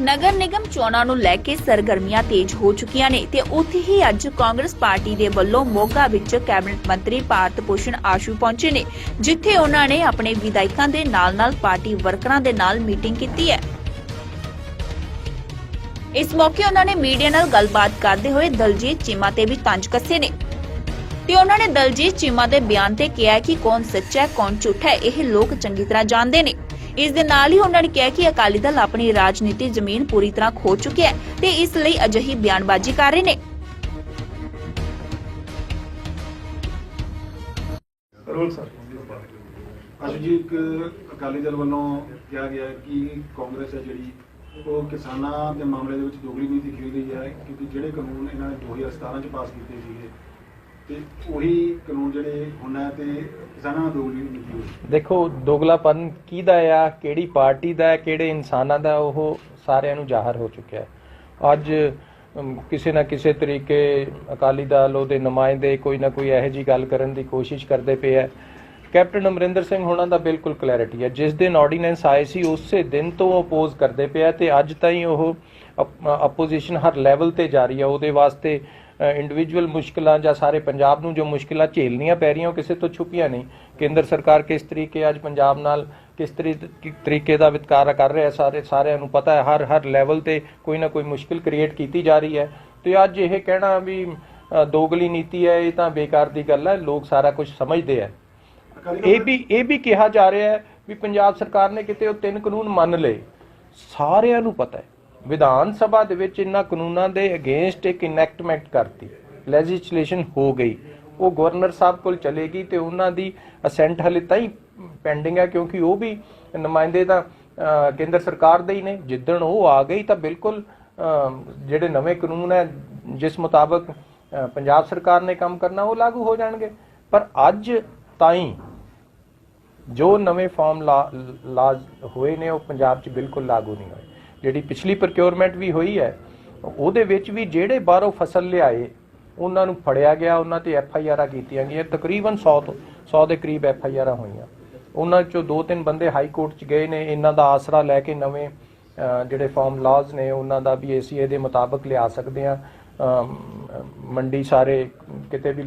ਨਗਰ ਨਿਗਮ ਚੋਣਾਂ ਨੂੰ ਲੈ ਕੇ ਸਰਗਰਮੀਆਂ ਤੇਜ਼ ਹੋ ਚੁੱਕੀਆਂ ਨੇ ਤੇ ਉੱਥੇ ਹੀ ਅੱਜ ਕਾਂਗਰਸ ਪਾਰਟੀ ਦੇ ਵੱਲੋਂ ਮੋਗਾ ਵਿੱਚ ਕੈਬਨਿਟ ਮੰਤਰੀ ਭਾਰਤ ਭੂਸ਼ਣ ਆਸ਼ੂ ਪਹੁੰਚੇ ਨੇ, ਜਿੱਥੇ ਉਹਨਾਂ ਨੇ ਆਪਣੇ ਵਿਧਾਇਕਾਂ ਦੇ ਨਾਲ-ਨਾਲ ਪਾਰਟੀ ਵਰਕਰਾਂ ਦੇ ਨਾਲ ਮੀਟਿੰਗ ਕੀਤੀ ਹੈ। ਇਸ ਮੌਕੇ ਉਹਨਾਂ ਨੇ ਮੀਡੀਆ ਨਾਲ ਗੱਲਬਾਤ ਕਰਦੇ ਹੋਏ ਦਲਜੀਤ ਚੀਮਾ ਤੇ ਵੀ ਤੰਜ ਕੱਸੇ ਨੇ। ਤੇ ਉਹਨਾਂ ਨੇ ਦਲਜੀਤ ਚੀਮਾ ਦੇ ਬਿਆਨ ਤੇ ਕਿਹਾ ਕਿ ਕੌਣ ਸੱਚਾ ਹੈ, ਕੌਣ ਝੂਠਾ ਹੈ, ਇਹ ਲੋਕ ਚੰਗੀ ਤਰ੍ਹਾਂ ਜਾਣਦੇ ਨੇ। ਇਸ ਦੇ ਨਾਲ ਹੀ ਉਹਨਾਂ ਨੇ ਕਿਹਾ ਕਿ ਅਕਾਲੀ ਦਲ ਆਪਣੀ ਰਾਜਨੀਤੀ ਜ਼ਮੀਨ ਪੂਰੀ ਤਰ੍ਹਾਂ ਖੋ ਚੁੱਕਿਆ ਹੈ ਤੇ ਇਸ ਲਈ ਅਜਿਹੀ ਬਿਆਨਬਾਜ਼ੀ ਕਰ ਰਹੇ ਨੇ। Role sir. ਅਸ਼ੂ ਜੀ ਇੱਕ ਅਕਾਲੀ ਦਲ ਵੱਲੋਂ ਕਿਹਾ ਗਿਆ ਹੈ ਕਿ ਕਾਂਗਰਸ ਹੈ ਜਿਹੜੀ ਉਹ ਕਿਸਾਨਾਂ ਦੇ ਮਾਮਲੇ ਦੇ ਵਿੱਚ ਦੋਗਲੀ ਨੀਤੀ ਖੇਡ ਰਹੀ ਹੈ ਕਿਉਂਕਿ ਜਿਹੜੇ ਕਾਨੂੰਨ ਇਹਨਾਂ ਨੇ 2017 ਚ ਪਾਸ ਕੀਤੇ ਸੀਗੇ ਤੇ ਉਹੀ ਕਾਨੂੰਨ ਜਿਹੜੇ ਹੁਣ ਤੇ ਕਿਸਾਨਾਂ ਨਾਲ ਦੋਗਲੀ ਨੀਤੀ ਹੋਈ ਦੇਖੋ ਦੋਗਲਾਪਨ ਕਿਹਦਾ ਆ ਕਿਹੜੀ ਪਾਰਟੀ ਦਾ ਹੈ ਕਿਹੜੇ ਇਨਸਾਨਾਂ ਦਾ ਉਹ ਸਾਰਿਆਂ ਨੂੰ ਜ਼ਾਹਰ ਹੋ ਚੁੱਕਿਆ ਹੈ। ਅੱਜ ਅਮ, ਕਿਸੇ ਨਾ ਕਿਸੇ ਤਰੀਕੇ ਅਕਾਲੀ ਦਲ ਉਹਦੇ ਨੁਮਾਇੰਦੇ ਕੋਈ ਨਾ ਕੋਈ ਇਹੋ ਜੀ ਗੱਲ ਕਰਨ ਦੀ ਕੋਸ਼ਿਸ਼ ਕਰਦੇ ਪਏ ਹੈ ਕੈਪਟਨ ਅਮਰਿੰਦਰ ਸਿੰਘ ਹੋਣਾ ਦਾ ਬਿਲਕੁਲ ਕਲੈਰਿਟੀ ਹੈ ਜਿਸ ਦਿਨ ਆਰਡੀਨੈਂਸ ਆਏ ਸੀ ਉਸੇ ਦਿਨ ਤੋਂ ਅਪੋਜ਼ ਕਰਦੇ ਪਏ ਤੇ ਅੱਜ ਤਾਈਂ ਉਹ ਆਪੋਜੀਸ਼ਨ ਹਰ ਲੈਵਲ ਤੇ ਜਾ ਰਹੀ ਹੈ ਉਹਦੇ ਵਾਸਤੇ ਇੰਡੀਵਿਜੂਅਲ ਮੁਸ਼ਕਲਾਂ ਜਾਂ ਸਾਰੇ ਪੰਜਾਬ ਨੂੰ ਜੋ ਮੁਸ਼ਕਲਾਂ ਝੇਲਣੀਆਂ ਪੈ ਰਹੀਆਂ ਉਹ ਕਿਸੇ ਤੋਂ ਛੁਪੀਆਂ ਨਹੀਂ। ਕੇਂਦਰ ਸਰਕਾਰ ਕਿਸ ਤਰੀਕੇ ਅੱਜ ਪੰਜਾਬ ਨਾਲ ਕਿਸ ਤਰੀਕੇ ਦਾ ਵਿਤਕਰਾ ਕਰ ਰਿਹਾ ਸਾਰੇ ਸਾਰਿਆਂ ਨੂੰ ਪਤਾ ਹੈ ਹਰ ਹਰ ਲੈਵਲ ਤੇ ਕੋਈ ਨਾ ਕੋਈ ਮੁਸ਼ਕਲ ਕ੍ਰੀਏਟ ਕੀਤੀ ਜਾ ਰਹੀ ਹੈ। ਤੇ ਅੱਜ ਇਹ ਕਹਿਣਾ ਵੀ ਦੋਗਲੀ ਨੀਤੀ ਹੈ ਇਹ ਤਾਂ ਬੇਕਾਰ ਦੀ ਗੱਲ ਹੈ ਲੋਕ ਸਾਰਾ ਕੁਝ ਸਮਝਦੇ ਅਕਾਲੀ ਇਹ ਵੀ ਇਹ ਵੀ ਕਿਹਾ ਜਾ ਰਿਹਾ ਹੈ ਵੀ ਪੰਜਾਬ ਸਰਕਾਰ ਨੇ ਕਿਤੇ ਉਹ ਤਿੰਨ ਕਾਨੂੰਨ ਮੰਨ ਲਏ। ਸਾਰਿਆਂ ਨੂੰ ਪਤਾ ਹੈ। ਵਿਧਾਨ ਸਭਾ ਦੇ ਵਿੱਚ ਇਹਨਾਂ ਕਾਨੂੰਨਾਂ ਦੇ ਅਗੇਂਸਟ ਇੱਕ ਇਨੈਕਟਮੈਂਟ ਕਰਤੀ। ਲੈਜਿਸਲੇਸ਼ਨ ਹੋ ਗਈ। ਉਹ ਗਵਰਨਰ ਸਾਹਿਬ ਕੋਲ ਚਲੇਗੀ ਤੇ ਉਹਨਾਂ ਦੀ ਅਸੈਂਟ ਹਲੇ ਤਾਂ ਪੈਂਡਿੰਗ ਹੈ ਕਿਉਂਕਿ ਉਹ ਵੀ ਨੁਮਾਇੰਦੇ ਤਾਂ ਕੇਂਦਰ ਸਰਕਾਰ ਦੇ ਹੀ ਨੇ। ਜਿੱਦਣ ਉਹ ਆ ਗਈ ਤਾਂ ਬਿਲਕੁਲ ਜਿਹੜੇ ਨਵੇਂ ਕਾਨੂੰਨ ਹੈ, ਜਿਸ ਮੁਤਾਬਕ ਪੰਜਾਬ ਸਰਕਾਰ ਨੇ ਕੰਮ ਕਰਨਾ, ਉਹ ਲਾਗੂ ਹੋ ਜਾਣਗੇ। ਪਰ ਅੱਜ ਤਾਈਂ ਜੋ ਨਵੇਂ ਫਾਰਮ ਲਾਜ਼ ਹੋਏ ਨੇ, ਉਹ ਪੰਜਾਬ 'ਚ ਬਿਲਕੁਲ ਲਾਗੂ ਨਹੀਂ ਹੋਏ। ਜਿਹੜੀ ਪਿਛਲੀ ਪ੍ਰੋਕਿਉਰਮੈਂਟ ਵੀ ਹੋਈ ਹੈ, ਉਹਦੇ ਵਿੱਚ ਵੀ ਜਿਹੜੇ ਬਾਹਰੋਂ ਫਸਲ ਲਿਆਏ, ਉਹਨਾਂ ਨੂੰ ਫੜਿਆ ਗਿਆ, ਉਹਨਾਂ ਤੇ ਐਫ ਆਈ ਆਰਾਂ ਕੀਤੀਆਂ ਗਈਆਂ, ਤਕਰੀਬਨ 100 ਤੋਂ 100 ਦੇ ਕਰੀਬ ਐਫ ਆਈ ਆਰਾਂ ਹੋਈਆਂ। ਉਹਨਾਂ ਚੋਂ ਦੋ ਤਿੰਨ ਬੰਦੇ ਹਾਈ ਕੋਰਟ 'ਚ ਗਏ ਨੇ, ਇਹਨਾਂ ਦਾ ਆਸਰਾ ਲੈ ਕੇ ਨਵੇਂ ਜਿਹੜੇ ਫਾਰਮ ਲਾਜ਼ ਨੇ, ਉਹਨਾਂ ਦਾ ਵੀ ਏਸੀਏ ਦੇ ਮੁਤਾਬਕ ਲਿਆ ਸਕਦੇ ਆ। ਮੰਡੀ ਸਾਰੇ ਕਿਤੇ ਵੀ